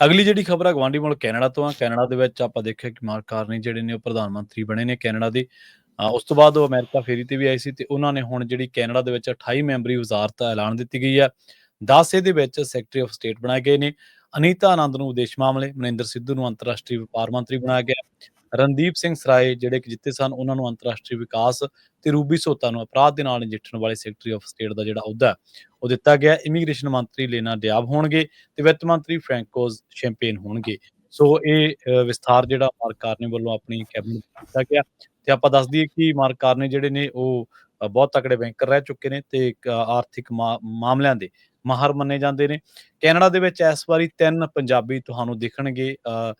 ਅਗਲੀ ਜਿਹੜੀ ਖਬਰ ਹੈ ਗਵਾਂਢੀ ਮੁਲਕ ਕੈਨੇਡਾ ਤੋਂ ਆ। ਕੈਨੇਡਾ ਦੇ ਵਿੱਚ ਆਪਾਂ ਦੇਖਿਆ ਕਿ ਮਾਰਕ ਕਾਰਨੀ ਜਿਹੜੇ ਨੇ ਉਹ ਪ੍ਰਧਾਨ ਮੰਤਰੀ ਬਣੇ ਨੇ ਕੈਨੇਡਾ ਦੇ। ਉਸ ਤੋਂ ਬਾਅਦ ਉਹ ਅਮਰੀਕਾ ਫੇਰੀ ਤੇ ਵੀ ਆਏ ਸੀ ਤੇ ਉਹਨਾਂ ਨੇ ਹੁਣ ਜਿਹੜੀ ਕੈਨੇਡਾ ਦੇ ਵਿੱਚ 28 ਮੈਂਬਰੀ ਵਜ਼ਾਰਤ ਦਾ ਐਲਾਨ ਦਿੱਤੀ ਗਈ ਹੈ 10 ਇਹਦੇ ਵਿੱਚ ਸੈਕਟਰੀ ਆਫ ਸਟੇਟ ਬਣਾਏ ਗਏ ਨੇ। ਅਨੀਤਾ ਆਨੰਦ ਨੂੰ ਵਿਦੇਸ਼ ਮਾਮਲੇ, ਮਨਿੰਦਰ ਸਿੱਧੂ ਨੂੰ ਅੰਤਰਰਾਸ਼ਟਰੀ ਵਪਾਰ ਮੰਤਰੀ ਬਣਾਇਆ ਗਿਆ। ਰਣਦੀਪ ਸਿੰਘ ਸਰਾਏ ਜਿਹੜੇ ਕਿ ਜਿੱਤੇ ਸਨ ਉਹਨਾਂ ਨੂੰ ਅੰਤਰਰਾਸ਼ਟਰੀ ਵਿਕਾਸ ਤੇ ਰੂਬੀ ਸੋਤਾ ਨੂੰ ਅਪਰਾਧ ਦੇ ਨਾਲ ਨਜਿੱਠਣ ਵਾਲੇ ਸੈਕਟਰੀ ਆਫ ਸਟੇਟ ਦਾ ਜਿਹੜਾ ਅਹੁਦਾ ਹੈ, ਉਹ ਦਿੱਤਾ ਗਿਆ। ਇਮੀਗ੍ਰੇਸ਼ਨ ਮੰਤਰੀ ਲੈਨਾ ਡਿਆਬ ਹੋਣਗੇ ਤੇ ਵਿੱਤ ਮੰਤਰੀ ਫ੍ਰੈਂਕੋਜ਼ ਸ਼ੈਂਪੇਨ ਹੋਣਗੇ। ਸੋ ਇਹ ਵਿਸਥਾਰ ਜਿਹੜਾ ਮਾਰਕ ਕਾਰਨੀ ਵੱਲੋਂ ਆਪਣੀ ਕੈਬਨਿਟ ਕੀਤਾ ਗਿਆ। ਤੇ ਆਪਾਂ ਦੱਸ ਦਈਏ ਕਿ ਮਾਰਕ ਕਾਰਨੇ ਜਿਹੜੇ ਨੇ ਉਹ ਬਹੁਤ ਤਕੜੇ ਬੈਂਕਰ ਰਹਿ ਚੁੱਕੇ ਨੇ ਤੇ ਆਰਥਿਕ ਮਾ- ਮਾਮਲਿਆਂ ਦੇ ਮਾਹਰ ਮੰਨੇ ਜਾਂਦੇ ਨੇ। ਕੈਨੇਡਾ ਦੇ ਵਿੱਚ ਇਸ ਵਾਰੀ ਤਿੰਨ ਪੰਜਾਬੀ ਤੁਹਾਨੂੰ ਦਿਖਣਗੇ ਅ,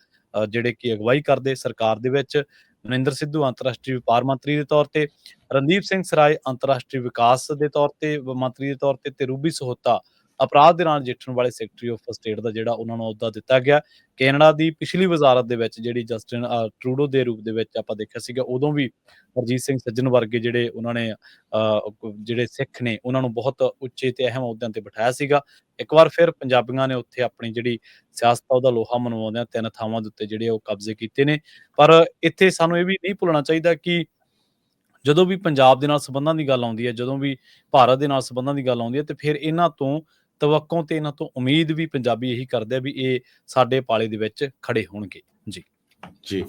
ਜਿਹੜੇ ਕਿ ਅਗਵਾਈ ਕਰਦੇ ਸਰਕਾਰ ਦੇ ਵਿੱਚ ਮਨਿੰਦਰ ਸਿੱਧੂ ਅੰਤਰਰਾਸ਼ਟਰੀ ਵਪਾਰ ਮੰਤਰੀ ਦੇ ਤੌਰ ਤੇ, ਰਣਦੀਪ ਸਿੰਘ ਸਰਾਏ ਅੰਤਰਰਾਸ਼ਟਰੀ ਵਿਕਾਸ ਦੇ ਤੌਰ ਤੇ ਮੰਤਰੀ ਦੇ ਤੌਰ ਤੇ ਤੇ ਰੂਬੀ ਸਹੋਤਾ ਅਪਰਾਧ ਦੇ ਨਾਲ ਨਜਿੱਠਣ ਵਾਲੇ ਸੈਕਟਰੀ ਆਫ ਸਟੇਟ ਦਾ ਜਿਹੜਾ ਉਹਨਾਂ ਨੂੰ ਅਹੁਦਾ ਦਿੱਤਾ ਗਿਆ, ਕੈਨੇਡਾ ਦੀ ਪਿਛਲੀ ਵਜ਼ਾਰਤ ਦੇ ਵਿੱਚ ਜਿਹੜੀ ਜਸਟਿਨ ਟਰੂਡੋ ਦੇ ਰੂਪ ਦੇ ਵਿੱਚ ਆਪਾਂ ਦੇਖਿਆ ਸੀਗਾ, ਉਦੋਂ ਵੀ ਹਰਜੀਤ ਸਿੰਘ ਸੱਜਣ ਵਰਗੇ ਜਿਹੜੇ ਉਹਨਾਂ ਨੇ ਜਿਹੜੇ ਸਿੱਖ ਨੇ, ਉਹਨਾਂ ਨੂੰ ਬਹੁਤ ਉੱਚੇ ਤੇ ਅਹਿਮ ਅਹੁਦਿਆਂ ਤੇ ਬਿਠਾਇਆ ਸੀਗਾ। ਇੱਕ ਵਾਰ ਫਿਰ ਪੰਜਾਬੀਆਂ ਨੇ ਉੱਥੇ ਆਪਣੀ ਜਿਹੜੀ ਸਿਆਸਤ ਆ, ਉਹਦਾ ਲੋਹਾ ਮਨਵਾਉਂਦਿਆਂ ਤਿੰਨ ਥਾਵਾਂ ਦੇ ਉੱਤੇ ਜਿਹੜੇ ਉਹ ਕਬਜ਼ੇ ਕੀਤੇ ਨੇ। ਪਰ ਇੱਥੇ ਸਾਨੂੰ ਇਹ ਵੀ ਨਹੀਂ ਭੁੱਲਣਾ ਚਾਹੀਦਾ ਕਿ ਜਦੋਂ ਵੀ ਪੰਜਾਬ ਦੇ ਨਾਲ ਸੰਬੰਧਾਂ ਦੀ ਗੱਲ ਆਉਂਦੀ ਹੈ, ਜਦੋਂ ਵੀ ਭਾਰਤ ਦੇ ਨਾਲ ਸੰਬੰਧਾਂ ਦੀ ਗੱਲ ਆਉਂਦੀ ਹੈ, ਤੇ ਫਿਰ ਇਹਨਾਂ ਤੋਂ ਤਵੱਕੋਂ ਤੇ ਇਹਨਾਂ ਤੋਂ ਉਮੀਦ ਵੀ ਪੰਜਾਬੀ ਇਹੀ ਕਰਦੇ ਆ ਵੀ ਇਹ ਸਾਡੇ ਪਾਲੇ ਦੇ ਵਿੱਚ ਖੜੇ ਹੋਣਗੇ। ਜੀ। ਜੀ।